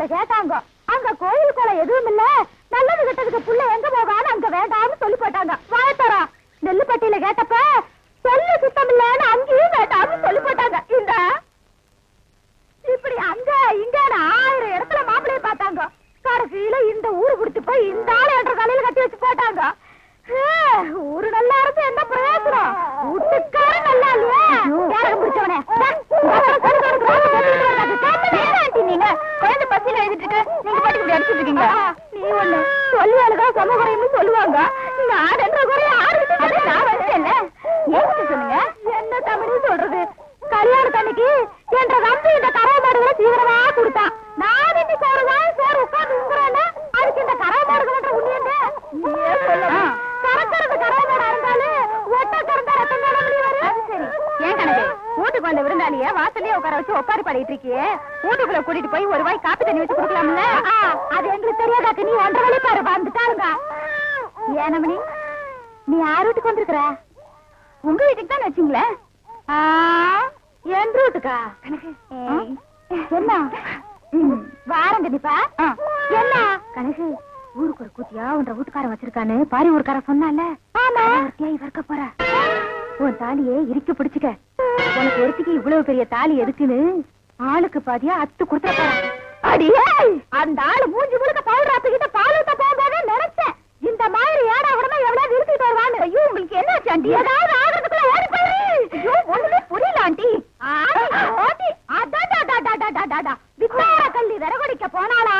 இடத்துல கேட்டாங்க. அங்க கோயில் குளம் எதுவும் இல்ல. நல்லது கெட்டதுக்கு புள்ள எங்க போகான்னு அங்க வேண்டாம்னு சொல்லி போட்டாங்க வாயத்தரா நெல்லுப்பட்டியில கேட்டப்ப சொல்லு சுத்தம் இல்லன்னு அங்கேயும் வேண்டாம்னு சொல்லி போட்டாங்க இந்த இப்படி அங்க இங்க ஆயிரம் இடத்துல மாப்பிளைய பார்த்தாங்க. கடைசியில இந்த ஊரு குடுத்து போய் இந்த ஆளு என்ற தலையில கட்டி வச்சு போட்டாங்க ஊரு நல்லா இருந்து என்ன பிரயோஜனம் வீட்டுக்கார நல்லா இல்லையா. பிடிச்சவனே. நீங்க. பசியில எழுதிட்டு நீங்க பாட்டுக்கு அடிச்சிட்டு இருக்கீங்க. நீ ஒண்ணு சொல்லி அழுகா சம குறையும்னு சொல்லுவாங்க நான் ரெண்டு குறைய ஆறு நான் வந்துட்டேன்ல ஏன் சொன்னீங்க என்ன தமிழ் சொல்றது? கல்யாணத்தன்னைக்கு என்ற நம்பி இந்த கரை மாடுகளை தீவிரமா கொடுத்தான் நான் இன்னைக்கு சோறுதான் சோறு உட்கார்ந்து உங்குறேன்னு அதுக்கு இந்த கரை மாடுகள் என்ற உண்மையன்னு நீயே சொல்லு கறக்கிறது கரை மாடா இருந்தாலும் ஒட்ட கறந்தா ரத்தம் தானே வெளிய வரும் அது சரி ஏன் கணக்கு வீட்டுக்கு வந்த விருந்தாளிய வாசல்லயே உட்கார வச்சு ஒப்பாரி பாடிட்டு இருக்கியே? வீட்டுக்குள்ள கூட்டிட்டு போய் ஒரு வாய் காப்பி தண்ணி வச்சு குடுக்கலாம்ல? அது எங்களுக்கு தெரியாதாக்கு. நீ ஒன்றரை வழி பாரு வந்துட்டாருங்க ஏனமணி நீ யார் வீட்டுக்கு வந்திருக்கிற? உங்க வீட்டுக்கு தான் வச்சீங்களேன் என் ரூட்டுக்கா? என்ன? வாரம் கண்டிப்பா. என்ன? கணக்கு. ஊருக்கு ஒரு கூத்தியா உன்ற வீட்டுக்காரன் வச்சிருக்கான்னு பாரி ஊருக்கார சொன்னால ஆமா. இவர்க்க போற. உன் தாலியை இறுக்கி பிடிச்சுக்க. உனக்கு ஒருத்திக்கு இவ்வளவு பெரிய தாலி எதுக்குன்னு? ஆளுக்கு பாதியா அத்து கொடுத்துட அடியே அந்த ஆளு மூஞ்சி முழுக்க பவுடர் அத்துக்கிட்ட பால் ஊத்த போகும்போதே நினைச்சேன். இந்த மாதிரி ஏடா உடனே எவ்வளவு இருந்துட்டு வருவான்னு. ஐயோ உங்களுக்கு என்ன ஆண்டி? ஏதாவது ஆகிறதுக்குள்ள ஓடி போய். ஐயோ ஒண்ணுமே புரியல ஆண்டி. ஆண்டி அடாடாடாடாடாடாடா வித்தார கள்ளி விறகுடிக்க போனாலா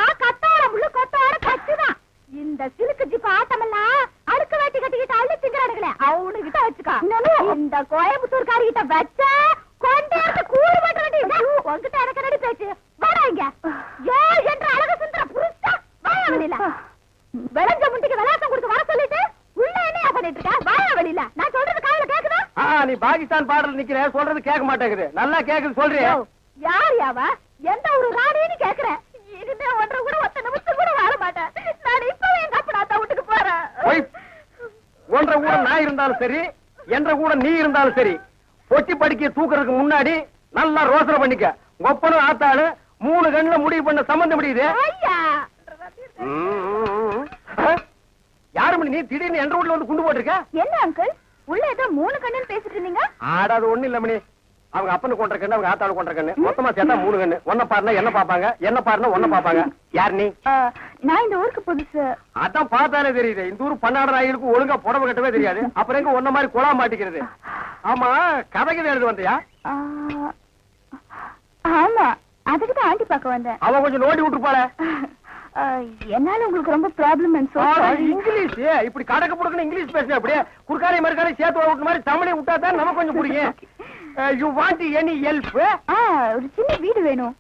வச்சுக்கா. இந்த கோயம்புத்தூர்காரி கிட்ட வச்ச கொண்டாந்து கூறு மட்டும் வேண்டி உங்ககிட்ட எனக்கு பேச்சு? இங்க. ஏ என்ற அழகு சுந்தர புருஷா வாயா வெளியில. விளைஞ்ச முண்டிக்கு விளாசம் கொடுத்து வர சொல்லிட்டு உள்ள என்ன பண்ணிட்டு இருக்க? வாயா வெளியில. நான் சொல்றது காதுல கேக்குதா? ஆ, நீ பாகிஸ்தான் பாடல் நிக்கிற சொல்றது கேட்க மாட்டேங்குது. நல்லா கேக்குது சொல்றியா. யார் யாவ எந்த ஒரு ராணின்னு கேக்குறேன் இனிமே ஒன்றரை கூட ஒத்த நிமிஷம் கூட வாழ மாட்டேன். நான் இப்பவே எங்க அப்பா வீட்டுக்கு போறேன். போய் ஒன்றரை கூட நான் இருந்தாலும் சரி என்ற கூட நீ இருந்தாலும் சரி பொட்டி படிக்க தூக்குறதுக்கு முன்னாடி நல்லா ரோசனை பண்ணிக்க. ஒப்பனும் ஆத்தாளு மூணு கண்ணுல முடிவு பண்ண சம்பந்தம் முடியுது. யாரு மணி நீ திடீர்னு என்ற வீட்டுல வந்து குண்டு போட்டிருக்க? என்ன அங்கிள் உள்ள ஏதோ மூணு கண்ணுன்னு பேசிட்டு இருந்தீங்க? ஆடாது ஒண்ணு இல்ல மணி. அவங்க அப்பனு கொண்ட கண்ணு அவங்க ஆத்தாளு கொண்ட கண்ணு. மொத்தமா சேர்த்தா மூணு கண்ணு. ஒன்ன பாருனா என்ன பாப்பாங்க என்ன பாருனா ஒன்ன பாப்பாங்க யார் நீ? நான் இந்த ஊருக்கு புதுசு. அதான் பார்த்தாலே தெரியுது. இந்த ஊர் பன்னாடு நாய்களுக்கு ஒழுங்கா புடவை கட்டவே தெரியாது. அப்புறம் எங்க ஒன்ன மாதிரி குழா மாட்டிக்கிறது? ஆமா கதைக்கு எழுது வந்தியா? ஆமா. அதுக்கு தான் ஆண்டி பார்க்க வந்தேன். அவன் கொஞ்சம் நோண்டி விட்டுருப்பாள? ஆ, என்னால உங்களுக்கு ரொம்ப ப்ராப்ளம் இங்கிலீஷ். இப்படி கடக்க புடுக்கணும் இங்கிலீஷ் பேசுற அப்படியே? குறுக்காரை மறுக்காரை சேர்த்து விட்ட மாதிரி தமிழை விட்டா தான் நமக்கு கொஞ்சம் புரியும். யூ வாண்ட் எனி ஹெல்ப் ஒரு சின்ன வீடு வேணும்.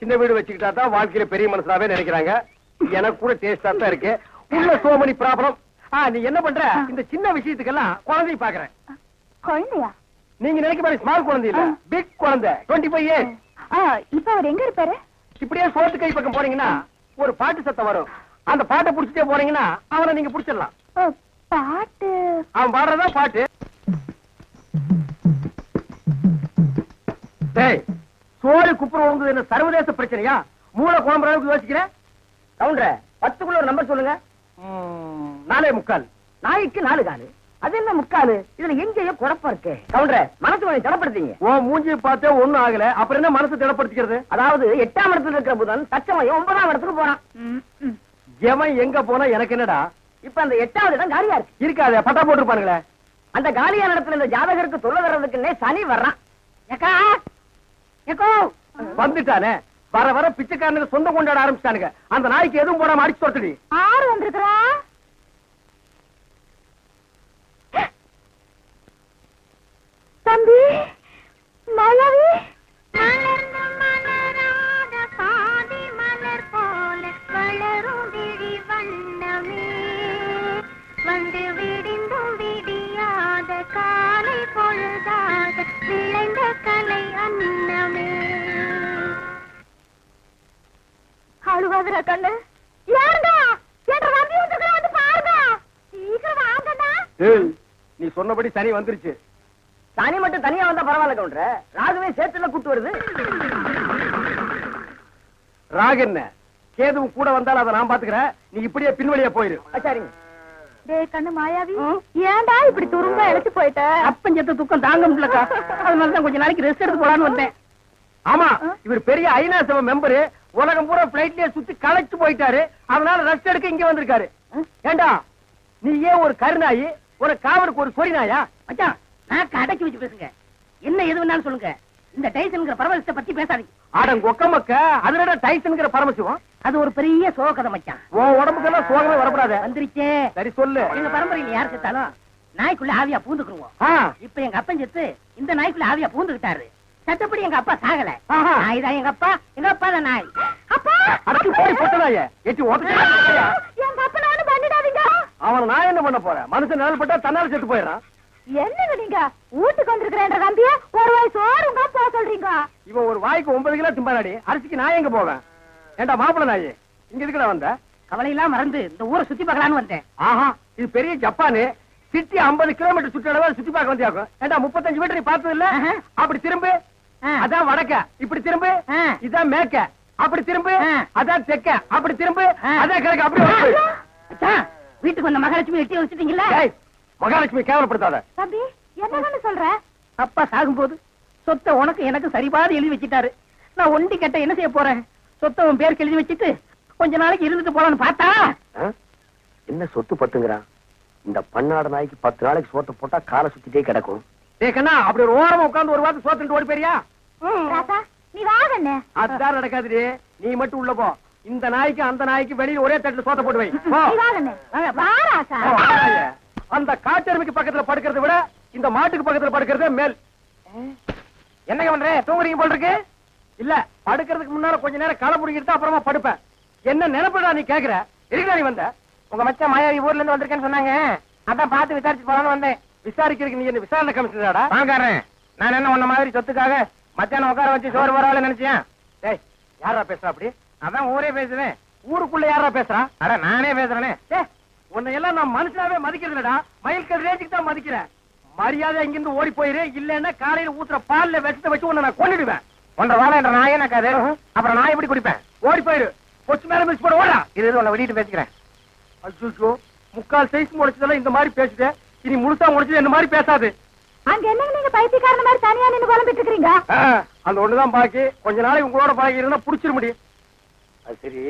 சின்ன வீடு வச்சுக்கிட்டா தான் வாழ்க்கையில பெரிய மனசாவே நினைக்கிறாங்க. எனக்கு கூட டேஸ்டா தான் இருக்கு. உள்ள சோமனி ப்ராப்ளம் நீ என்ன பண்ற? இந்த சின்ன விஷயத்துக்கெல்லாம் குழந்தை பாக்குறேன் குழந்தையா? நீங்க நினைக்க மாதிரி ஸ்மால் குழந்தை இல்ல. பிக் குழந்தை. டுவெண்ட்டி ஃபைவ் இயர்ஸ் இப்ப அவர் எங்க இருப்பாரு? இப்படியே சோத்து கை பக்கம் போனீங்கன்னா ஒரு பாட்டு சத்தம் வரும். அந்த பாட்டை புடிச்சிட்டே போனீங்கன்னா அவனை நீங்க புடிச்சிடலாம். பாட்டு. அவன் பாடுறதா பாட்டு. டேய் சோறு குப்புற உங்க என்ன சர்வதேச பிரச்சனையா? மூளை குழம்புற அளவுக்கு யோசிக்கிற? கவுண்டர பத்துக்குள்ள ஒரு நம்பர் சொல்லுங்க. நாலே முக்கால். நாய்க்கு நாலு காலு. அது என்ன முக்காலு? இதுல எங்கேயோ குழப்பம் இருக்கு. கவுண்டர மனசு கொஞ்சம் தடப்படுத்தீங்க உன் மூஞ்சி பார்த்தே ஒண்ணும் ஆகல. அப்புறம் என்ன மனசு திடப்படுத்திக்கிறது? அதாவது எட்டாம் இடத்துல இருக்கிற புதன் தச்சமயம் ஒன்பதாம் இடத்துக்கு போறான். ம், ம். எவன் எங்க போனா எனக்கு என்னடா? இப்ப அந்த எட்டாவது இடம் காலியா இருக்கு. இருக்காதே பட்டா போட்டுருப்பானுங்களே. அந்த காலியான இடத்துல இந்த ஜாதகருக்கு தொல்லை வர்றதுக்குன்னே சனி வர்றான். வந்துட்டானே. வர வர பிச்சைக்காரனுக்கு சொந்தம் கொண்டாட ஆரம்பிச்சிட்டானுங்க. அந்த நாய்க்கு எதுவும் போடாம அடிச்சு தொட்டுடி ஆறு வந்திருக்கிறா? சொன்னபடி சனி வந்துருச்சு. சனி மட்டும் தனியா வந்தா பரவாயில்ல கவுண்டர ராகுவே சேர்த்துல கூட்டு வருது. ராகு என்ன? கேதுவும் கூட வந்தாலும் அதை நான் பாத்துக்கிறேன். நீ இப்படியே பின்வழியா போயிரு. சரிங்க டேய் கண்ணு மாயாவி ஏன்டா இப்படி துரும்ப இழைச்சு போயிட்ட? அப்பன் செத்த துக்கம் தாங்க முடியலக்கா. அதனால தான் கொஞ்ச நாளைக்கு ரெஸ்ட் எடுத்து போலான்னு வந்தேன். ஆமா இவர் பெரிய ஐநா சபை மெம்பரு. உலகம் பூரா பிளைட்லயே சுத்தி களைச்சு போயிட்டாரு. அதனால ரெஸ்ட் எடுக்க இங்க வந்திருக்காரு. ஏண்டா? நீ ஏன் ஒரு கருநாயி ஒரு காவலுக்கு ஒரு சொறி நாயா? மச்சான் நான் அடக்கி வச்சு பேசுங்க. என்ன எது வேணாலும் சொல்லுங்க. இந்த டைசன்ங்கிற பரவலத்தை பத்தி பேசாதீங்க. ஆடம் கொக்கமக்க அதுலடா டைசன்ங்கிற பரமசிவம்? அது ஒரு பெரிய சோகதை மச்சான். உன் உடம்புக்கெல்லாம் சோகமே வரப்படாத. வந்துருச்சே. சரி சொல்லு. எங்க பரம்பரையில யார் செத்தாலும் நாய்க்குள்ள ஆவியா பூந்துக்குருவோம். இப்ப எங்க அப்பன் செத்து இந்த நாய்க்குள்ள ஆவியா பூந்துக்கிட்டாரு. சத்தப்படி எங்க அப்பா சாகல. நாய் தான் எங்க அப்பா எங்க அப்பா தான் நாய். அப்பா அடச்சு போய் பொட்டனாய எட்டி ஓட்ட நான் என்ன பண்ண போறேன்? மனுஷன் நிழல்பட்டா தன்னால செத்து போயிடறான். என்னங்க நீங்க? வீட்டுக்கு வந்திருக்கிறேன்ற நம்பிய ஒரு வாய் சோறுங்க போக சொல்றீங்க. இவன் ஒரு வாய்க்கு ஒன்பது கிலோ திம்பாடி அரிசிக்கு நான் எங்க போவேன்? ஏண்டா மாப்பிள நாயே இங்க எதுக்குடா வந்த? கவலையெல்லாம் மறந்து இந்த ஊரை சுத்தி பார்க்கலான்னு வந்தேன். ஆஹா இது பெரிய ஜப்பானு. சிட்டி 50 கிலோமீட்டர் சுற்றளவு சுத்தி பார்க்க வந்தியாக்கும். ஏண்டா முப்பத்தஞ்சு மீட்டர் நீ பார்த்தது இல்ல. அப்படி திரும்பு. அதான் வடக்க. இப்படி திரும்பு. இதான் மேக்க அப்படி திரும்பு. அதான் தெக்க. அப்படி திரும்பு. அதான் கிழக்கு. அப்படி வீட்டுக்கு வந்த மகாலட்சுமி எட்டி வச்சுட்டீங்களா? ஏய், மகாலட்சுமி கேவலப்படுத்தாத. தம்பி என்னங்கன்னு சொல்ற? அப்பா சாகும்போது சொத்தை உனக்கு எனக்கு சரிபாதி எழுதி வச்சிட்டாரு. நான் ஒண்டி கட்ட என்ன செய்ய போறேன்? சொத்தை உன் பேருக்கு எழுதி வச்சிட்டு கொஞ்ச நாளைக்கு இருந்துட்டு போலான்னு பார்த்தா? என்ன சொத்து பத்துங்கிறான்? இந்த பன்னாடு நாய்க்கு பத்து நாளைக்கு சோத்த போட்டா காலை சுத்திட்டே கிடக்கும். டேய் கண்ணா அப்படி ஒரு ஓரமா உட்கார்ந்து ஒரு வாரத்தை சோத்துட்டு ஓடி போறியா ராசா நீ வாங்கண்ணே அதுதான் நடக்காதுடி. நீ மட்டும் உள்ள போ. இந்த நாய்க்கு அந்த நாய்க்கு வெளியில ஒரே தட்டுல சோத்த போட்டு வை. அந்த காட்டெருமைக்கு பக்கத்துல படுக்கிறத விட இந்த மாட்டுக்கு பக்கத்துல படுக்கிறதே மேல். என்னங்க பண்ற தூங்குறீங்க போல் இருக்கு இல்ல படுக்கிறதுக்கு முன்னால கொஞ்ச நேரம் களை புடிக்கிட்டு அப்புறமா படுப்பேன். என்ன நினைப்படா நீ கேக்குற? எதுக்குடா நீ வந்த? உங்க மச்சான் மாயாவி ஊர்ல இருந்து வந்திருக்கேன்னு சொன்னாங்க. அதான் பார்த்து விசாரிச்சு போலான்னு வந்தேன். விசாரிக்கிறதுக்கு நீ என்ன விசாரணை கமிஷனராடா? பாக்காரன் நான் என்ன உன்ன மாதிரி சொத்துக்காக மத்தியானம் உட்கார வச்சு சோறு வரால நினைச்சேன் டேய் யாரா பேசுறா அப்படி? அதான் ஊரே பேசுவேன். ஊருக்குள்ள யாரா பேசுறா? அட நானே பேசுறேனே. உன்னை எல்லாம் நான் மனுஷனாவே மதிக்கிறது இல்லடா மயில்கல் ரேஞ்சுக்கு தான் மதிக்கிறேன். மரியாதை இங்கிருந்து ஓடி போயிரு. இல்லன்னா காலையில ஊத்துற பால்ல விஷத்தை வச்சு உன்னை நான் கொன்னுடுவேன். ஒன்றரை வாழை என்ற நாயே நக்காது அப்புறம் நான் எப்படி குடிப்பேன்? ஓடி போயிரு. கொச்சு மேல மிஸ் போட ஓடா இது உன்னை விடிட்டு பேசிக்கிறேன். அச்சோ முக்கால் சைஸ் முளைச்சதெல்லாம் இந்த மாதிரி பேசுதே. இனி முழுசா முளைச்சது இந்த மாதிரி பேசாது. அங்க என்னங்க நீங்க பைத்தியக்காரன மாதிரி தனியா நின்னு குழம்பிட்டு இருக்கீங்க அந்த ஒண்ணுதான் பாக்கி. கொஞ்ச நாளைக்கு உங்களோட பழகி இருந்தா புடிச்சிட முடியும் அது சரி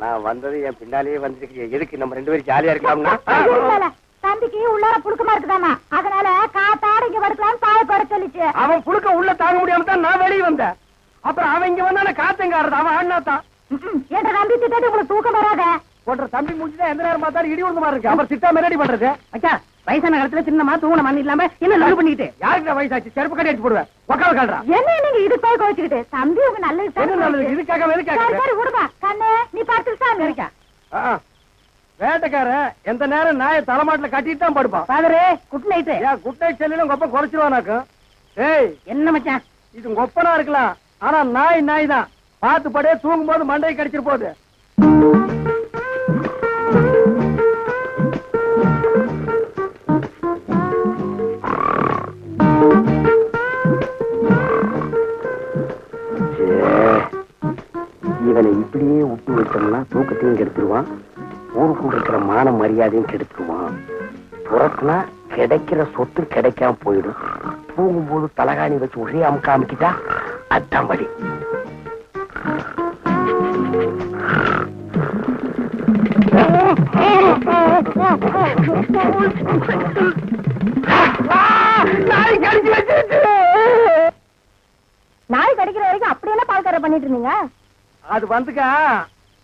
நான் வந்தது என் பின்னாலேயே வந்திருக்கீங்க. எதுக்கு நம்ம ரெண்டு பேரும் ஜாலியா இருக்கலாம்னா தம்பிக்கு உள்ளார புழுக்கமா இருக்குதாமா அதனால காத்தாட இங்க படுக்கலாம்னு பாய போட சொல்லிச்சு. அவன் புழுக்க உள்ள தாங்க முடியாம தான் நான் வெளியே வந்தேன். அப்புறம் அவன் இங்க வந்தானே காத்தங்க ஆடுறது. அவன் அண்ணா தான். என்ற நம்பி திட்டு உங்களுக்கு தூக்கம் வராத? போன்ற தம்பி முடிச்சுதான் எந்த நேரம் பார்த்தாலும் இடி விழுந்த மாதிரி இருக்கு. அப்புறம் திட்டாம ரெடி பண்றது. மச்சான் வயசான காலத்துல சின்னமா தூங்கின மண் இல்லாம என்ன லவ் பண்ணிட்டு யாருக்கு வயசாச்சு? செருப்பு கட்டி அடிச்சு போடுவேன். உக்கால கால்றா என்ன நீங்க இது போய் கோச்சுக்கிட்டு தம்பி உங்க நல்லது? நல்லது இதுக்காக எதுக்காக? சரி விடுப்பா. கண்ணு நீ பார்த்துட்டு சரிக்கா வேட்டைக்காரன் எந்த நேரம் நாயை தலைமாட்டுல கட்டிட்டு தான் படுப்பான். ஃபாதரே குட் நைட் ஏன் குட்டை செல்லிலும் கொப்ப குறைச்சிருவானாக்கும் ஏய் என்ன மச்சான்? இது கொப்பனா இருக்கலாம். ஆனா நாய் நாய் தான். பார்த்து படே தூங்கும் போது மண்டை கடிச்சிட்டு போகுது வச்சோம்னா தூக்கத்தையும் கெடுத்துருவான். ஊருக்குள்ள இருக்கிற மான மரியாதையும் கெடுத்துருவான். புறத்துனா கிடைக்கிற சொத்து கிடைக்காம போயிடும். தூங்கும்போது தலகாணி வச்சு ஒரே அமுக்க அமுக்கிட்டா அதான் வழி நாய் கடிச்சு வச்சிருச்சு நாய் கடிக்கிற வரைக்கும் அப்படியெல்லாம் பால்கார பண்ணிட்டு இருந்தீங்க? அது வந்துக்கா.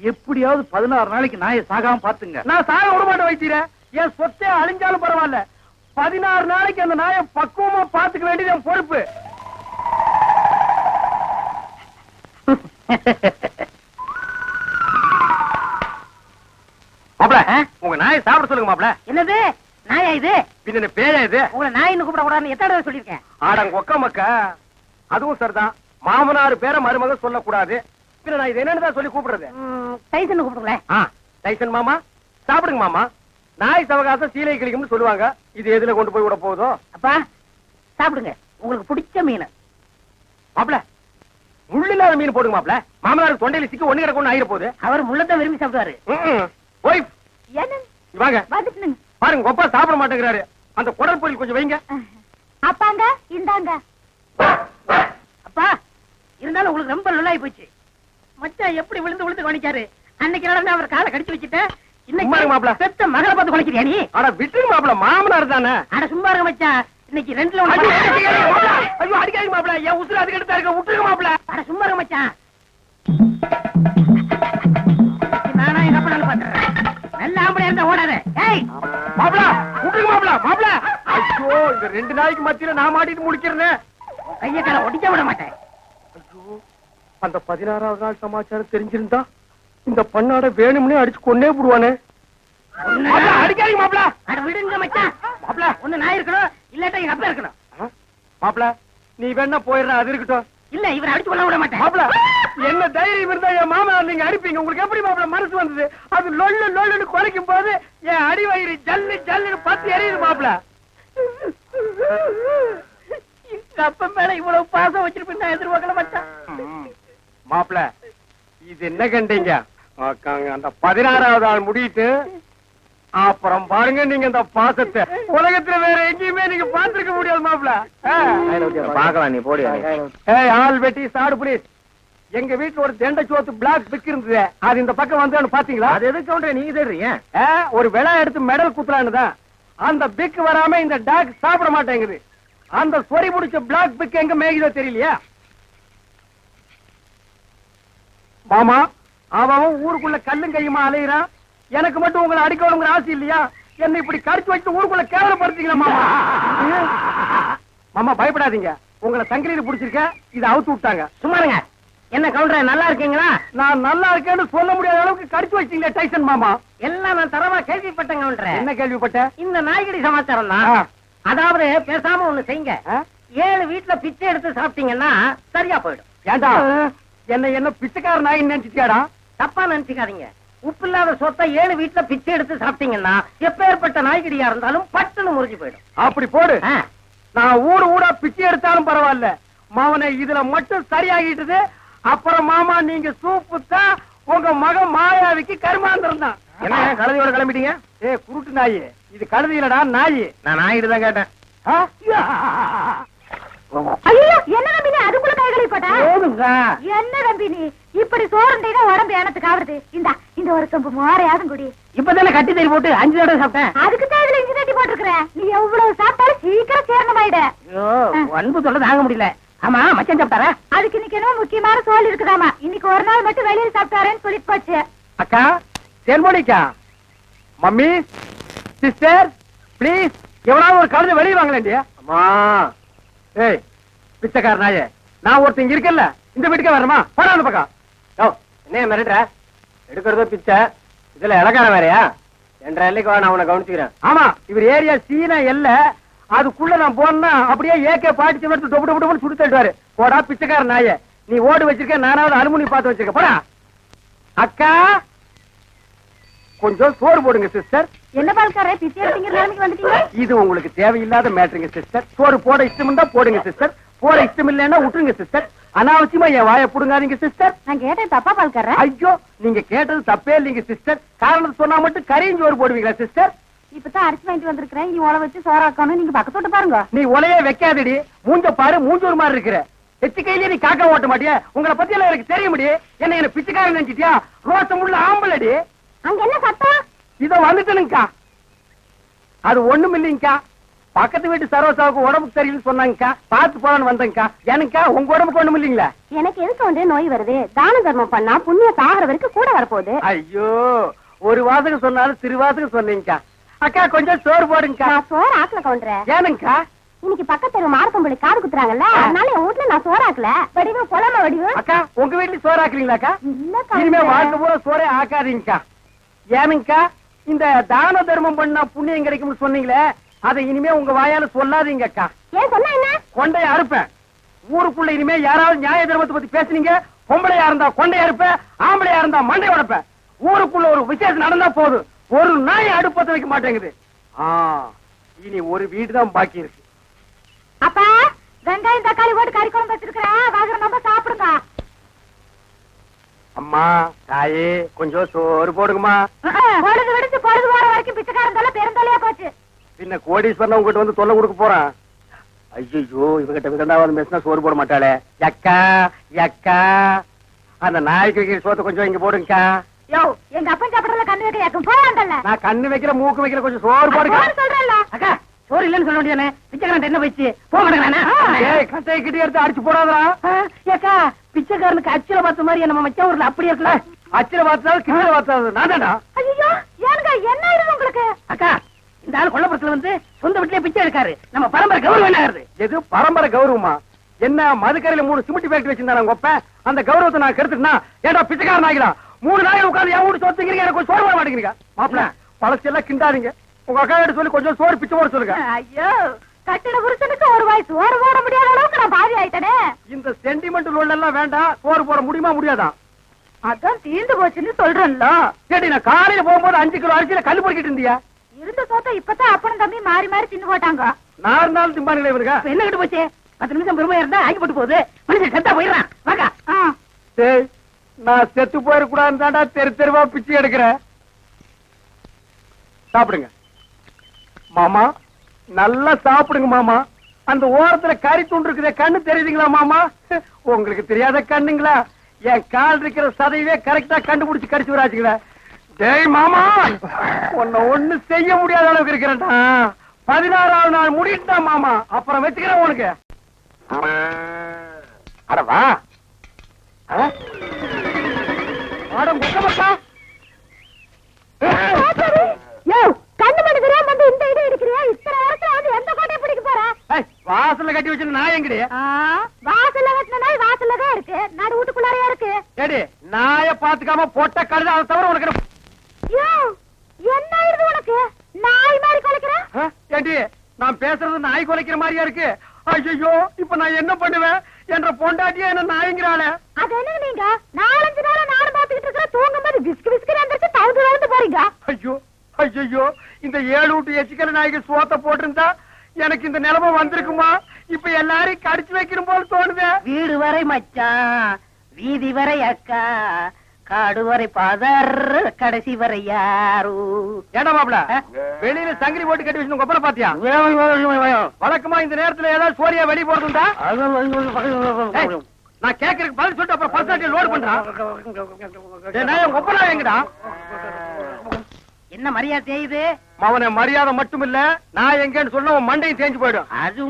எப்படியாவது பதினாறு நாளைக்கு நாயை சாகாம பாத்துங்க நான் சாக விட மாட்டேன் என் சொத்தே அழிஞ்சாலும் பரவாயில்ல. பதினாறு நாளைக்கு அந்த நாயை பக்குவமா பாத்துக்க வேண்டியது என் பொறுப்பு. மாப்ள உங்க நாயை சாப்பிட சொல்லுங்க மாப்ள என்னது? நாயா இது? பின்ன பேயா இது? உங்களை நாயின்னு கூப்பிட கூடாதுன்னு எத்தனை தடவை சொல்லியிருக்கேன்? ஆடங்க ஒக்க மக்க அதுவும் சரிதான். மாமனார் பேரை மருமக சொல்லக்கூடாது. பின்ன நான் இது என்னன்னு தான் சொல்லி கூப்பிடுறது? டைசன் கூப்பிடுங்களேன். டைசன் மாமா சாப்பிடுங்க மாமா. நாய் சவகாசம் சீலை கிளிக்கும்னு சொல்லுவாங்க. இது எதுல கொண்டு போய் விட போகுதோ? அப்பா சாப்பிடுங்க. உங்களுக்கு பிடிச்ச மீன். மாப்ள முள்ளில்லாத மீன் போடுங்க மாப்ள மாமனார் தொண்டையில சிக்கி ஒண்ணு கிடக்கும் ஆயிர போகுது. அவர் முள்ளத்தை விரும்பி சாப்பிடுவாரு. ஓய் என்ன? வாங்க. பாருங்க கொப்பா சாப்பிட மாட்டேங்கிறாரு. அந்த குடல் பொரியல் கொஞ்சம் வைங்க. அப்பாங்க இந்தாங்க. அப்பா இருந்தாலும் உங்களுக்கு ரொம்ப நல்லாயி போச்சு. மச்சான் எப்படி விழுந்து விழுந்து கவனிச்சாரு அன்னைக்கு நடந்து அவர் காலை கடிச்சு மாப்ள. இன்னைக்கு பெத்த மகளை பார்த்து குலைக்கிறியா நீ ஆனா விட்டுருங்க மாப்ள மாமனார் தானே அட சும்மா மச்சான் இன்னைக்கு ரெண்டுல ஒண்ணு ஐயோ, அடிக்காதீங்க மாப்ள. என் உசுரு அதுக்கு எடுத்தா இருக்க. விட்டுருங்க மாப்ள. அட சும்மா மச்சான் நானா என்ன பண்ணாலும் பாத்துறேன் நல்ல ஆம்பளை இருந்தா ஓடாத ஏய் மாப்ள, விட்டுருங்க மாப்ள. மாப்ள. ஐயோ, இந்த ரெண்டு நாய்க்கு மத்தியில நான் மாட்டிட்டு முழிக்கிறேனே. கைய கால ஒடிக்க விட மாட்டேன் அந்த பதினாறாவது நாள் சமாச்சாரம் தெரிஞ்சிருந்தா இந்த பண்ணாட வேணும்னே அடிச்சு கொன்னே போடுவானே. அடிக்காதீங்க மாப்ள. அட விடுங்க மச்சான். மாப்ள. ஒண்ணு நான் இருக்கணும் இல்லாட்டா எங்க அப்பா இருக்கணும். ஆ? மாப்ள, நீ வேணா போயிடுற அது இருக்கட்டும். இல்ல இவரை அடிச்சு கொள்ள விட மாட்டேன். மாப்ள என்ன தைரியம் இருந்தா என் மாமனார் நீங்க அடிப்பீங்க? உங்களுக்கு எப்படி மாப்ள மனசு வந்தது? அது லொல்லு லொல்லுன்னு குலைக்கும் போது என் அடி வயிறு ஜல்லு ஜல்லுன்னு பத்து எரியுது எங்க அப்பா மேல இவ்வளவு பாசம் வச்சிருப்பேன் நான் எதிர்பார்க்கல மச்சான். மாப்ள இது என்ன கண்டீங்க? அந்த பதினாறாவது ஆள் முடியிட்டு அப்புறம் பாருங்க நீங்க இந்த பாசத்தை. உலகத்துல வேற எங்கேயுமே நீங்க பாத்துருக்க முடியாது மாப்ள. பாக்கலாம் நீ போடு ஏய் ஆள் வெட்டி சாடு புலீஸ் எங்க வீட்டுல ஒரு தெண்டை சோத்து பிளாக் பிக் இருந்தது. அது இந்த பக்கம் வந்து பாத்தீங்களா? அது எதுக்கு கவுண்டர் நீங்க தேடுறீங்க ஒரு விழா எடுத்து மெடல் குத்துறான்னு தான். அந்த பிக் வராம இந்த டாக் சாப்பிட மாட்டேங்குது. அந்த சொறி பிடிச்ச பிளாக் பிக் எங்க மேய்குதோ தெரியலையா? மாமா அவன் ஊருக்குள்ள கல்லும் கையுமா அலையிறான்? எனக்கு மட்டும் உங்களை அடிக்கணுங்கிற ஆசை இல்லையா? என்ன இப்படி கடிச்சு வச்சு ஊருக்குள்ள கேவலப்படுத்தீங்களா மாமா? மாமா பயப்படாதீங்க. உங்களை சங்கிலியில பிடிச்சிருக்க இதை அவுத்து விட்டாங்க. சும்மாருங்க என்ன கவுண்டர் நல்லா இருக்கீங்களா? நான் நல்லா இருக்கேன்னு சொல்ல முடியாத அளவுக்கு கடிச்சு வச்சீங்களே டைசன் மாமா. எல்லாம் நான் தரவா கேள்விப்பட்டேன் கவுண்டர். என்ன கேள்விப்பட்ட? இந்த நாய்கடி சமாச்சாரம் தான். அதாவது பேசாம ஒண்ணு செய்யுங்க? ஏழு வீட்டுல பிச்சை எடுத்து சாப்பிட்டீங்கன்னா சரியா போயிடும். ஏண்டா? என்ன என்ன பிச்சைக்கார நாயின்னு நினைச்சிட்டியாடா? தப்பா நினைச்சுக்காதீங்க. உப்பு இல்லாத சொத்தை ஏழு வீட்டுல பிச்சை எடுத்து சாப்பிட்டீங்கன்னா எப்பேற்பட்ட நாய்கடியா இருந்தாலும் பட்டுன்னு முறிஞ்சு போயிடும். அப்படி போடு. நான் ஊரு ஊரா பிச்சை எடுத்தாலும் பரவாயில்ல. மாமனை இதுல மட்டும் சரியாகிட்டது அப்புறம் மாமா நீங்க சூப்பு தான் உங்க மகன் மாயாவிக்கு கருமாந்திரம் தான். என்ன கழுதையோட கிளம்பிட்டீங்க? ஏ குருட்டு நாயி. இது கழுதி இல்லடா நாயி. நான் நாயிட்டு தான் கேட்டேன்? ஐயோ என்ன நம்பி நீ அதுக்குள்ள கைகளை போட்டா? போதுங்க என்ன நம்பி நீ இப்படி சோறுண்டீங்க உடம்பு எனத்துக்கு ஆவறது. இந்தா இந்த ஒரு கம்பு மோரையாதும் குடி. இப்பதானே கட்டி தறி போட்டு அஞ்சு தடவை சாப்பிட்டேன். அதுக்கு இதுல இஞ்சி தட்டி போட்டிருக்கிறேன் நீ எவ்வளவு சாப்பிட்டாலும் சீக்கிரம் சேரணமாயிட அன்பு சொல்ல தாங்க முடியல. ஆமா மச்சான் சாப்பிட்டாரா? அதுக்கு இன்னைக்கு என்ன முக்கியமான சோல் இருக்குதாமா. இன்னைக்கு ஒரு நாள் மட்டும் வெளியில சாப்பிட்டாரேன்னு சொல்லிட்டு போச்சு. அக்கா தென்மொழிக்கா மம்மி சிஸ்டர் ப்ளீஸ் எவனாவது ஒரு கழுதை வெளியே வாங்கலேண்டி அம்மா ஏய் பிச்சைக்கார நாயே நான் ஒருத்தங்க இருக்கல இந்த வீட்டுக்கே வரமா போடா அந்த பக்கம். யோ என்ன மிரட்டுற? எடுக்கிறதோ பிச்சை. இதுல இலக்காரம் வேறயா? என்ற எல்லைக்கு நான் உன்னை கவனிச்சுக்கிறேன். ஆமா. இவர் ஏரியா சீனா எல்ல. அதுக்குள்ள நான் போனா அப்படியே ஏகே பாட்டி எடுத்து டொப்பு டொப்பு சுடு தட்டுவாரு போடா பிச்சைக்கார நாயே. நீ ஓடு வச்சிருக்க நானாவது அலுமினி பார்த்து வச்சிருக்க. போடா. அக்கா! கொஞ்சம் சோறு போடுங்க சிஸ்டர் என்ன பால்காரே பிச்சை எடுத்தீங்க நிலைமைக்கு வந்துட்டீங்க? இது உங்களுக்கு தேவையில்லாத மேட்டருங்க சிஸ்டர் சோறு போட இஷ்டம் இருந்தா போடுங்க சிஸ்டர் போட இஷ்டம் இல்லைன்னா விட்டுருங்க சிஸ்டர் அனாவசியமா என் வாயை புடுங்காதீங்க சிஸ்டர் நான் கேட்டேன் தப்பா பால்கார ஐயோ நீங்க கேட்டது தப்பே இல்லைங்க சிஸ்டர் காரணம் சொன்னா மட்டும் கரையும் சோறு போடுவீங்களா சிஸ்டர் இப்பதான் அரிசி வாங்கிட்டு வந்திருக்கிறேன். இனி உழ வச்சு சோறாக்கணும் நீங்க பக்கத்தோட்டு பாருங்க. நீ உலையே வைக்காதடி. மூஞ்ச பாரு மூஞ்சூர் மாதிரி இருக்கிற. எச்சு கையிலே நீ காக்கா ஓட்ட மாட்டியா? உங்களை பத்தி எல்லாம் எனக்கு தெரிய முடியும் என்ன என்ன பிச்சைக்காரன் நினைச்சிட்டியா? ரோசம் உள்ள ஆம்பளடி. அங்க என்ன சத்தம்? இதோ வந்துட்டனுங்கக்கா. அது ஒண்ணும் இல்லைங்கக்கா. பக்கத்து வீட்டு சரோசாவுக்கு உடம்புக்கு சரியில்லைன்னு சொன்னாங்கக்கா. பார்த்து போலான்னு வந்தேங்கக்கா. எனக்கா உங்க உடம்புக்கு ஒண்ணும் இல்லைங்களா? எனக்கு எதுக்கு வந்து நோய் வருது? தான தர்மம் பண்ணா புண்ணிய சாகர வரைக்கும் கூட வரப்போகுது. ஐயோ ஒரு வாசகம் சொன்னாலும் திருவாசகம் சொன்னீங்கக்கா. அக்கா கொஞ்சம் சோறு போடுங்கக்கா. நான் சோறு ஆக்கல கவுண்டர. ஏனுங்கக்கா? இன்னைக்கு பக்கத்து தெரு மார்க்கம்பள்ளி காது குத்துறாங்கல்ல? அதனால என் வீட்டுல நான் சோறு ஆக்கல. வடிவு புலம வடிவு. அக்கா உங்க வீட்டுல சோறு ஆக்குறீங்களாக்கா இல்ல இனிமே வாழ்க்கை. பூரா சோறே ஆக்காதீங்கக்கா. ஏனுங்கக்கா இந்த தான தர்மம் பண்ணா புண்ணியம் கிடைக்கும்னு சொன்னீங்களே அதை இனிமே உங்க வாயால சொல்லாதீங்கக்கா. ஏன் சொன்னா என்ன? கொண்டைய அறுப்பேன். ஊருக்குள்ள இனிமே யாராவது நியாய தர்மத்தை பத்தி பேசுனீங்க பொம்பளையா இருந்தா கொண்டைய அறுப்பேன் ஆம்பளையா இருந்தா மண்டை உடைப்பேன். ஊருக்குள்ள ஒரு விசேஷம் நடந்தா போதும் ஒரு நாய் அடுப்பத்த வைக்க மாட்டேங்குது. இனி ஒரு வீடு தான் பாக்கி இருக்கு. அப்பா வெங்காயம் தக்காளி போட்டு கறி குழம்பு வச்சிருக்கிறேன். வாங்குற நம்ம சாப்பிடுங்க. அம்மா தாயே கொஞ்சம் சோறு போடுங்கம்மா. பொழுது விடுச்சு பொழுது போற வரைக்கும் பிச்சைக்காரன் தொல்லை பெருந்தொல்லையா போச்சு. பின்ன கோடீஸ்வரன் உங்ககிட்ட வந்து தொல்லை கொடுக்க போறான். ஐயோ இவகிட்ட விதண்டாவது பேசினா சோறு போட மாட்டாளே. யக்கா யக்கா அந்த நாய்க்கு சோத்தை கொஞ்சம் இங்க போடுங்கக்கா. யோ எங்க அப்பன் சாப்பிடறதுல கண்ணு வைக்க ஏக்கும் போவாண்டல்ல நான் கண்ணு வைக்கிற மூக்கு வைக்கிற கொஞ்சம் சோறு போடுங்க சொல்றேன்ல. அக்கா சோறு இல்லைன்னு சொல்ல வேண்டியதானே? பிச்சைக்காரன் என்ன போயிடுச்சு போக மாட்டேங்கிறானே? கிட்டி எடுத்து அடிச்சு போடாதடா. ஏக்கா பிச்சைக்காரனுக்கு அச்சில பார்த்த மாதிரி நம்ம மச்சான் ஊர்ல அப்படி இருக்கல அச்சில பார்த்தாலும் கிட்ட பார்த்தாலும் நான் தானா ஐயோ ஏனுங்க என்ன இருக்கு உங்களுக்கு? அக்கா இந்த ஆள் கொல்லப்புறத்துல வந்து சொந்த வீட்லயே பிச்சை எடுக்காரு. நம்ம பரம்பரை கௌரவம் என்ன ஆகுது? எது? பரம்பரை கௌரவமா? என்ன மதுக்கரையில மூணு சிமெண்ட் ஃபேக்டரி வச்சிருந்தாங்க அப்பன் அந்த கௌரவத்தை நான் கெடுத்துட்டா ஏடா பிச்சைக்காரன் ஆகிடா? மூணு நாள் உட்கார்ந்து என் வீட்டு சொத்துங்கிறீங்க எனக்கு கொஞ்சம் சோறு மாட்டேங்கிறீங்க. மாப்பிள பழசெல்லாம் கிண்டாதீங்க. உங்க அக்கா கிட்ட சொல்லி கொஞ்சம் சோறு பிச்சை போட சொல்லுங்க. ஐயோ கட்டின புருஷனுக்கு ஒரு வாய் சோறு போட முடியாத அளவுக்கு நான் பாதி ஆயிட்டனே. இந்த சென்டிமெண்ட் லோன் எல்லாம் வேண்டாம் சோறு போட முடியுமா முடியாதா? அதான் தீர்ந்து போச்சுன்னு சொல்றேன்ல. கேட்டி நான் காலையில போகும்போது அஞ்சு கிலோ அரிசியில கல் பொறுக்கிட்டு இருந்தியா? இருந்த சோத்த இப்பதான் அப்பனும் தம்பி மாறி மாறி தின்னு போட்டாங்க. நான் இருந்தாலும் திம்பானுங்களே இப்ப என்ன கிட்ட போச்சு? பத்து நிமிஷம் பெருமையா இருந்தா ஆகி போட்டு போகுது. மனுஷன் செத்தா போயிடுறான். டேய் நான் செத்து போயிடக்கூடாதுன்னு தாண்டா தெரு தெருவா பிச்சை எடுக்கிறேன். சாப்பிடுங்க. மாமா நல்லா சாப்பிடுங்க மாமா. அந்த ஓரத்துல கறி துண்டு இருக்குதே கண்ணு தெரியுதுங்களா மாமா? உங்களுக்கு தெரியாத கண்ணுங்களா? என் கால் இருக்கிற சதைவே கரெக்டா கண்டுபிடிச்சு கடிச்சு வராச்சுங்களா டேய் மாமா உன்னை ஒண்ணு செய்ய முடியாத அளவுக்கு இருக்கிறேன்டா. பதினாறாவது நாள் முடிட்டா மாமா. அப்புறம் வச்சுக்கிறேன் உனக்கு. அடவா வா ஆ? ஆடம் குக்க மக்கா யோ கண்ணு மணி தெரியாம வந்து இந்த இடம் எடுக்கிறியா இத்தனை நேரத்துல வந்து எந்த கோட்டையை பிடிக்க போற ஏய், வாசல்ல கட்டி வச்சிருந்த நான் எங்கடி? வாசல்ல கட்டின நாய் வாசல்ல தான் இருக்கு. நாடு வீட்டுக்குள்ளாரையா இருக்கு. ஏடி நாய பாத்துக்காம பொட்ட கழுத அதை தவிர உனக்கு என்ன- யோ என்ன ஆயிடுது உனக்கு? நாய் மாதிரி குலைக்கிற? ஆ? ஏண்டி நான் பேசுறது நாய் குலைக்கிற மாதிரியா இருக்கு? ஐயோ இப்ப நான் என்ன பண்ணுவேன்? என்ற பொண்டாட்டியே என்ன நாய்ங்கிறாளே. அது என்ன நீங்க? நாலஞ்சு நாளா நானும் பாத்துக்கிட்டு இருக்கிற தூங்கும் போது விஸ்கு விஸ்கு எந்திரிச்சு தவுந்து தவுந்து போறீங்க. ஐயோ ஐயோ இந்த ஏழு விட்டு எச்சிக்கல நாய்க்கு சோத்த போட்டிருந்தா எனக்கு இந்த நிலைமை வந்திருக்குமா இப்ப எல்லாரையும் கடிச்சு வைக்கணும் போல தோணுதே வீடு வரை மச்சான் வீதி வரை அக்கா காடு வரை பாதர் கடைசி வரை யாரு ஏடா மாப்ள வெளியில சங்கிலி போட்டு கட்டி வச்சு கொப்பரை பாத்தியா வழக்கமா இந்த நேரத்துல ஏதாவது சோரியா வெளிய போறதுண்டா நான் கேக்குறதுக்கு பதில் சொல்லிட்டு அப்புறம் பர்சனாலிட்டி லோடு பண்றான் ஒப்பனா எங்கடா என்ன மரியாதை செய்யுது? அவனை மரியாதை மட்டும் இல்ல நான் எங்கன்னு சொன்ன உன் மண்டையும் தேஞ்சு போயிடும். அது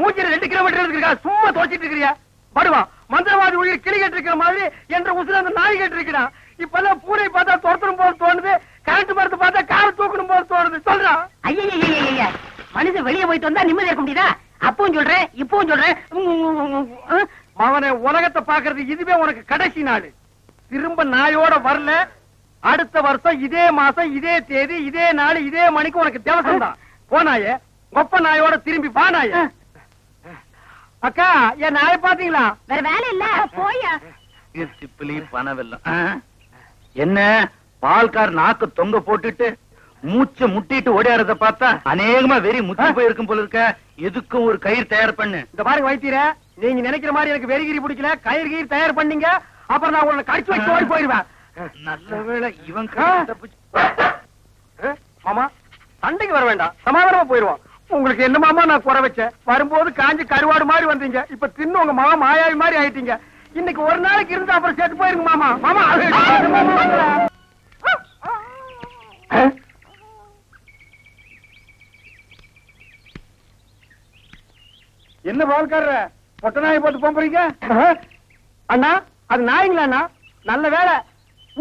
மூஞ்சில ரெண்டு கிலோமீட்டர் இருக்கா சும்மா தோச்சிட்டு இருக்கிறியா? படுவா. மந்திரவாதி உயிர் கிளி கேட்டு இருக்கிற மாதிரி என்ற உசுர அந்த நாய் கேட்டு இருக்கிறான் இப்பெல்லாம் பூனை பார்த்தா துரத்தணும் போல தோணுது கரண்ட் மரத்தை பார்த்தா காரை தூக்கணும் போல தோணுது. சொல்றான் ஐயா மனுஷன் வெளியே போயிட்டு வந்தா நிம்மதி இருக்க முடியுதா? அப்பவும் சொல்றேன் இப்பவும் சொல்றேன். மவனை உலகத்தை பாக்குறது இதுவே உனக்கு கடைசி நாள். திரும்ப நாயோட வரல அடுத்த வருஷம் இதே மாசம் இதே தேதி இதே நாள் இதே மணிக்கு உனக்கு தேவசம் தான் போனாயே கொப்ப நாயோட திரும்பி நாயே. அக்கா என் நாயை பாத்தீங்களா வேற வேலை இல்ல. போயா. சிப்பிலி பணவெல்லாம்? என்ன? பால்கார் நாக்கு தொங்க போட்டுட்டு மூச்ச முட்டிட்டு ஓடியாரத பார்த்தா அநேகமா வெறி முத்தி போயிருக்கும் போல இருக்க. எதுக்கும் ஒரு கயிறு தயார் பண்ணு. இந்த பாருங்க வைத்தீர நீங்க நினைக்கிற மாதிரி எனக்கு வெறிகிரி பிடிக்கல. கயிறு கயிறு தயார் பண்ணீங்க. அப்புறம் நான் உங்களை கடிச்சு வச்சு ஓடி போயிருவேன் நல்ல வேலை இவன் மாமா சண்டைக்கு வர வேண்டாம். சமாதானமா போயிருவான் உங்களுக்கு என்ன மாமா நான் குறை வச்சேன்? வரும்போது காஞ்சி கருவாடு மாதிரி வந்தீங்க. இப்ப தின்னு உங்க மாமா மாயாவி மாதிரி ஆயிட்டீங்க. இன்னைக்கு ஒரு நாளைக்கு இருந்து அப்புறம் சேர்த்து போயிருங்க மாமா. மாமா என்ன பால்காரர? பொட்டநாயை போட்டு போம்புறீங்க அண்ணா அது நாய்ங்களா அண்ணா நல்ல வேலை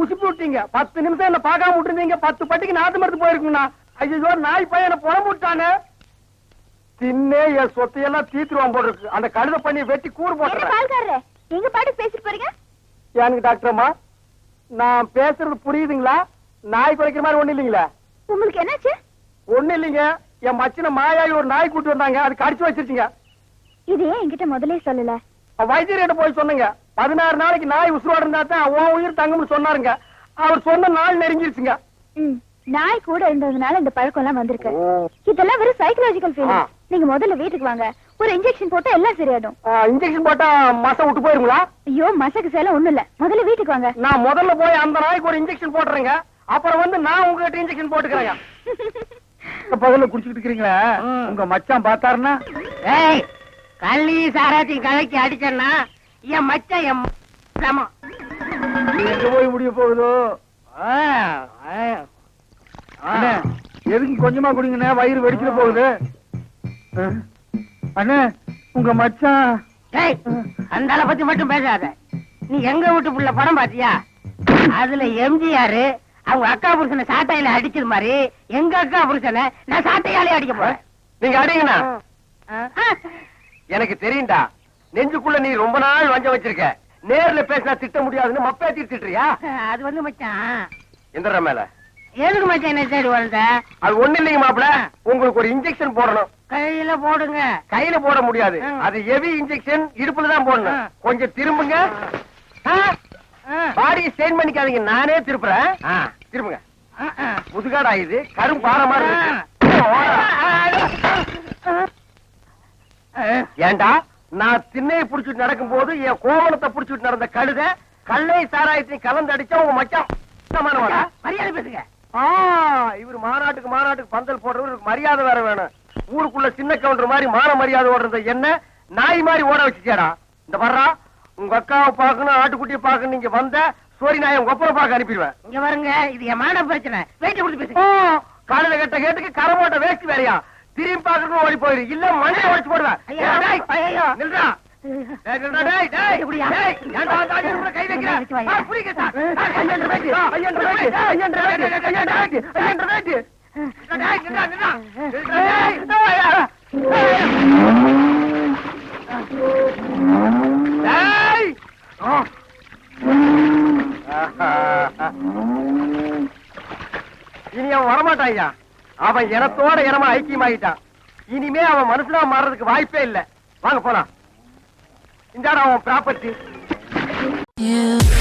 உசுப்பி விட்டீங்க. பத்து நிமிஷம் என்ன பார்க்காம விட்டுருந்தீங்க. பத்து பட்டிக்கு நாத்து மருந்து போயிருக்குங்கண்ணா. ஐயோ நாய் பையனை புலம்பு விட்டானே. தின்னே என் சொத்தையெல்லாம் தீத்துருவான் போல இருக்கு. அந்த கழுத பண்ணி வெட்டி கூறு போட்டுறேன். நீங்க பாட்டுக்கு பேசிட்டு போறீங்க? எனக்கு டாக்டர் அம்மா? நான் பேசுறது புரியுதுங்களா? நாய் குறைக்கிற மாதிரி ஒண்ணு இல்லைங்களா? உங்களுக்கு என்னாச்சு? ஒண்ணு இல்லைங்க. என் மச்சின மாயாவி ஒரு நாய் கூட்டு வந்தாங்க. அது கடிச்சு வச்சிருச்சுங்க. இது ஏன் என்கிட்ட முதல்ல சொல்லல? வைத்தியர்கிட்ட போய் சொன்னங்க. பதினாறு நாளைக்கு நாய் உசுரோட இருந்தா தான் உன் உயிர் தங்கும்னு சொன்னாருங்க. அவர் சொன்ன நாள் நெருங்கிருச்சுங்க. நாய் கூட இருந்ததுனால இந்த பழக்கம் எல்லாம் வந்திருக்கு இதெல்லாம் வெறும் சைக்கலாஜிக்கல். ஃபீலிங் நீங்க முதல்ல வீட்டுக்கு வாங்க. ஒரு இன்ஜெக்ஷன் போட்டா எல்லாம் சரியாயிடும். இன்ஜெக்ஷன் போட்டா மசம் விட்டு போயிருங்களா? ஐயோ மசக்கு சேலம் ஒண்ணும் இல்ல. முதல்ல வீட்டுக்கு வாங்க. நான் முதல்ல போய் அந்த நாய்க்கு ஒரு இன்ஜெக்ஷன் போட்டுறேங்க. அப்புறம் வந்து நான் உங்ககிட்ட இன்ஜெக்ஷன் போட்டுக்கிறேங்க. பகல்ல குடிச்சிட்டு இருக்கீங்களா உங்க மச்சான் பார்த்தாருன்னா ஏய் கள்ளி சாராத்தையும் கலக்கி அடிச்சேன்னா என் மச்சான் என் சமம் எங்க போய் முடிய போகுதோ? எதுக்கு கொஞ்சமா குடிங்கண்ணே? வயிறு வெடிச்சிட போகுது. அண்ணே உங்க மச்சான் அந்த ஆளை பத்தி மட்டும் பேசாத. நீ எங்க வீட்டு புள்ள படம் பாத்தியா? அதுல எம்ஜிஆர் அவங்க அக்கா புருஷனை சாட்டையில அடிச்சது மாதிரி எங்க அக்கா புருஷனை நான் சாட்டையாலே அடிக்க போறேன். நீங்க அடிங்கண்ணா. எனக்கு தெரியும்டா. நெஞ்சுக்குள்ள நீ ரொம்ப நாள் வஞ்சம் வச்சிருக்க. நேர்ல பேசினா திட்ட முடியாதுன்னு மப்பே திட்டுறியா அது வந்து மச்சான். எந்திர மேல. எதுக்கு மச்சான் என்ன தேடி வந்த அது ஒண்ணு இல்லைங்க மாப்பிள. உங்களுக்கு ஒரு இன்ஜெக்ஷன் போடணும். கையில போடுங்க. கையில போட முடியாது. அது ஹெவி இன்ஜெக்ஷன் இடுப்புல தான் போடணும். கொஞ்சம் திரும்புங்க. பாடியை ஸ்டெயின் பண்ணிக்காதீங்க. நானே திருப்புறேன். திரும்புங்க. முதுகாடா இது. கரும் பாறை மாதிரி இருக்கு. ஏண்டா? நான் திண்ணையை புடிச்சிட்டு நடக்கும் போது என் கோமணத்தை புடிச்சிட்டு நடந்த கழுத கல்லை சாராயத்தையும் கலந்து அடிச்சா உங்க மச்சான்? மரியாதை பேசுங்க. ஆ, இவர் மாநாட்டுக்கு மாநாட்டுக்கு பந்தல் போடுறவர் இவருக்கு மரியாதை வேற வேணும். ஊருக்குள்ள சின்ன கவுண்டர் மாதிரி மான மரியாதை ஓடுறத என்ன நாய் மாதிரி ஓட வச்சுச்சேடா இந்த வர்றா உங்க அக்காவை பார்க்கணும் ஆட்டுக்குட்டியை பார்க்கணும் நீங்க வந்த சோரி நாயை உங்க ஒப்பரை பார்க்க அனுப்பிடுவேன். இங்க வருங்க இது என் மான பிரச்சனை. வெயிட் கொடுத்து பேசுங்க. காலையில கட்ட கேட்டுக்கு கரை போட்ட வேஸ்ட் வேறையா? திரும்பி பார்க்கணும் ஓடி போயிரு இல்ல மண்டையை உடைச்சு போடுவேன். இனி அவன் வரமாட்டான் ஐயா அவன் இனத்தோட இனமா ஐக்கியமாயிட்டான். இனிமே அவன் மனுஷனா மாறதுக்கு வாய்ப்பே இல்ல. வாங்க போலாம். இந்த அவன் ப்ராப்பர்ட்டி You